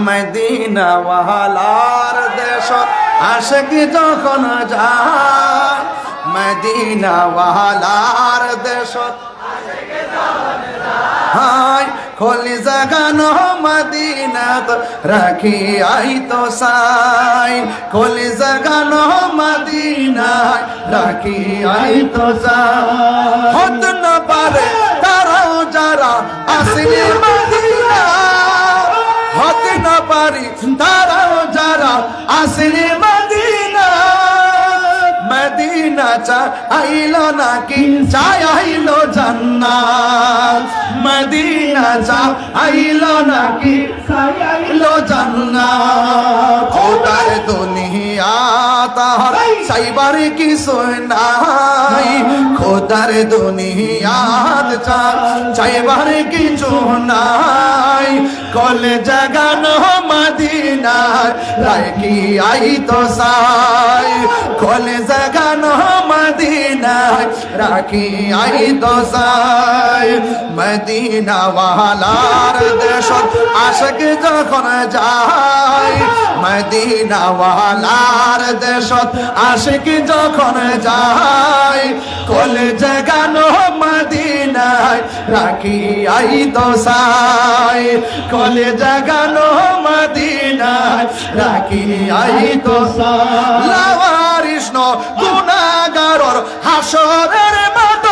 Medina ওয়ালার দেশ আশিক যখন যায় মদিনা দেশ হাই, খোলি জাগানো মদিনাত রাখি আই তো সাই খোলি জাগানো মদিনায় রাখি আই তো সাই হত না পারে তারাও যারা আসলে পারি তারাও যারা আসলে মদিনা। মদিনা চা আইলো নাকি? চাই আইলো জান্নাত। মদিনা চা আইলো নাকি? চাই আইলো জান্নাত। খোদার দুনিয়া তাহার সাইবার কি নাই। খোদার দুনিয়াত চা চাইবার কিছু নাই। কলে জাগানো মদিনায় লাইকি আই তো সাই কলে জাগানো মদিনায় রাখি আই তো সাই মদিনা ওয়ালার দেশ আশক যখন যায় মদিনা ওয়ালার দেশ আশিক যখন যায়, কলে জাগানো মদিনায় রাখি আই তো সাই কলে জাগানো মদিনায় রাখি আই তো সাই লাওয়ারিষ্ণ গুনাগারর হাসরের মাঠ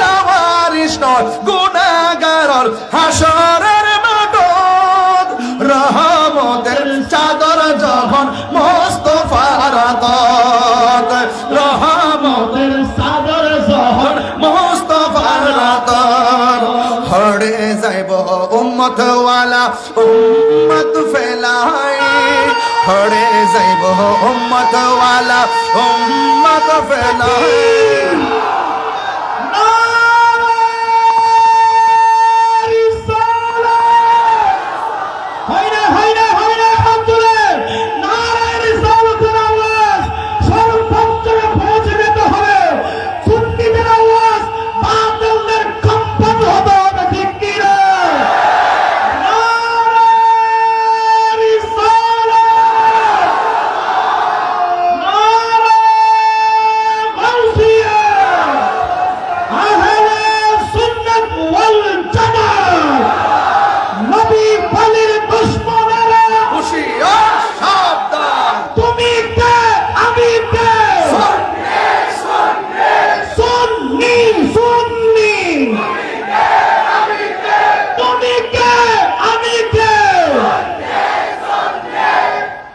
লাওয়ারিষ্ণ গুনাগারর হাসরের মাঠ রহমতের চাদর যখন মোস্তফার রহমতের চাদর যখন মোস্তফার হড়ে যাইব উম্মত ওয়ালা উম্মত হড়ে যাইব উম্মত ওয়ালা উম্মত ফেলাই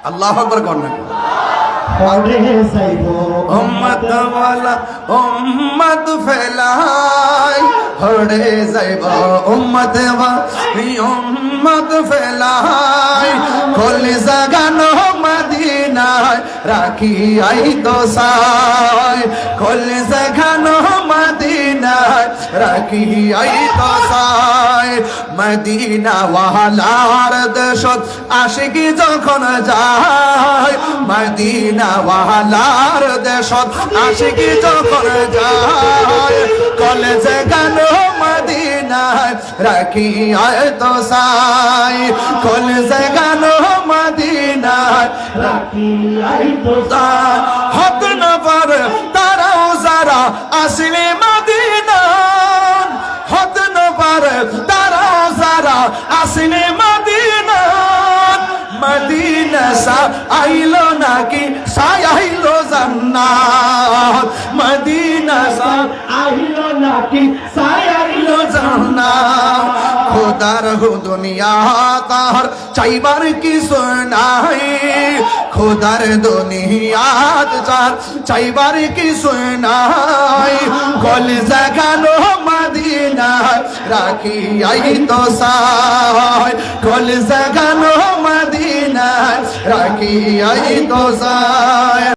আল্লাহ আকবার কর পরে যাইব উম্মত ওয়ালা উম্মত ফেলাই হড়ে যাইব উম্মত ওয়ালি উম্মত ফেলাই কলি জাগানো মদিনায় রাখি আই তো সাই কলি জাগানো মদিনায় রাখি আই তো সাই মদিনা দেশত আশিকি যখন যায় দেশত আশিকি যখন যায়, কলেজে গান মদিনায় তো সাই। কলেজে গান মদিনায় রাখি তো সাই। হত না পারে তারাও যারা আসলে মদিনা মদিনা সা আইলো নাকি? সাই আইলো জান্নাত। মদিনা সা আইলো নাকি? সাই আইলো জান্নাত। খোদার হো দুনিয়া তার চাইবার কি নাই। খোদার দুনিয়াত যার চাইবার কিছু নাই। কল জাগানো মদিনা রাখি আই তো সাই কল জাগানো মদিনা দোষায়